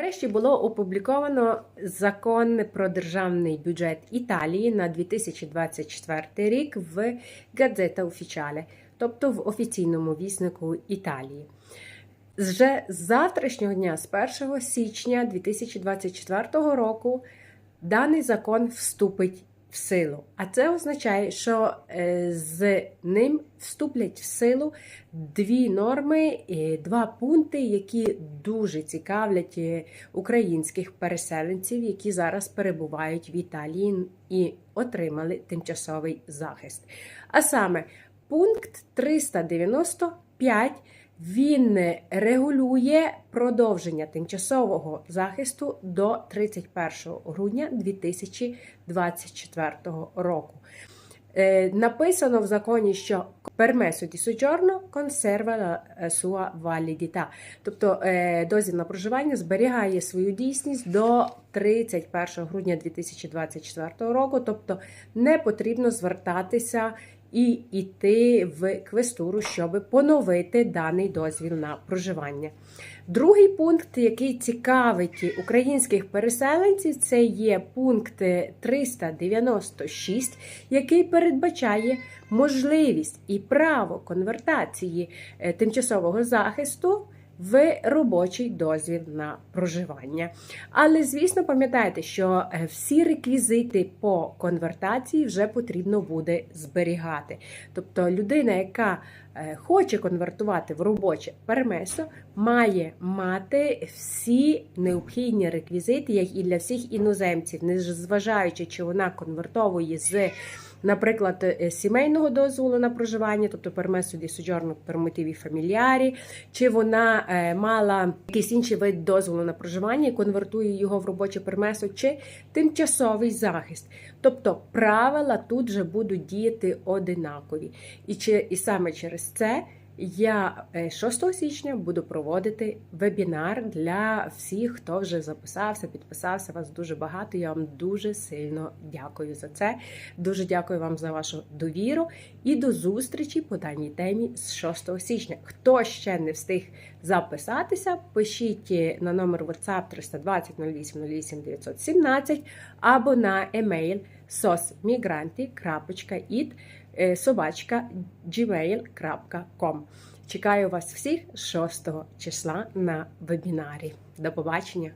Нарешті було опубліковано закон про державний бюджет Італії на 2024 рік в Газета Офіціале, тобто в офіційному віснику Італії. Вже з завтрашнього дня, з 1 січня 2024 року, даний закон вступить в силу. А це означає, що е, з ним вступлять в силу дві норми, е, два пункти, які дуже цікавлять е, українських переселенців, які зараз перебувають в Італії і отримали тимчасовий захист. А саме пункт 395 він регулює продовження тимчасового захисту до 31 грудня 2024 року. Е, Написано в законі, що di soggiorno conserva la sua validità. Тобто е, дозвіл на проживання зберігає свою дійсність до 31 грудня 2024 року, тобто не потрібно звертатися і йти в квестуру, щоб поновити даний дозвіл на проживання. Другий пункт, який цікавить українських переселенців, це є пункт 396, який передбачає можливість і право конвертації е, тимчасового захисту в робочий дозвіл на проживання. Але, звісно, пам'ятайте, що е, всі реквізити по конвертації вже потрібно буде зберігати. Тобто людина, яка хоче конвертувати в робоче пермесо, має мати всі необхідні реквізити, як і для всіх іноземців, не зважаючи, чи вона конвертовує з наприклад, е, сімейного дозволу на проживання, тобто пермесу ді соджорно пермотиві фамільярі, чи вона е, мала якийсь інший вид дозволу на проживання і конвертує його в робоче пермесо, чи тимчасовий захист. Тобто правила тут же будуть діяти одинакові. І, і саме через це. Я 6 січня буду проводити вебінар для всіх, хто вже записався, підписався. Вас дуже багато. Я вам дуже сильно дякую за це. Дуже дякую вам за вашу довіру і до зустрічі по даній темі з 6 січня. Хто ще не встиг записатися, пишіть на номер WhatsApp 320 08 08 917 або на емейл sosmigranti.it е, собачка gmail.com. Чекаю вас всіх 6 числа на вебінарі. До побачення!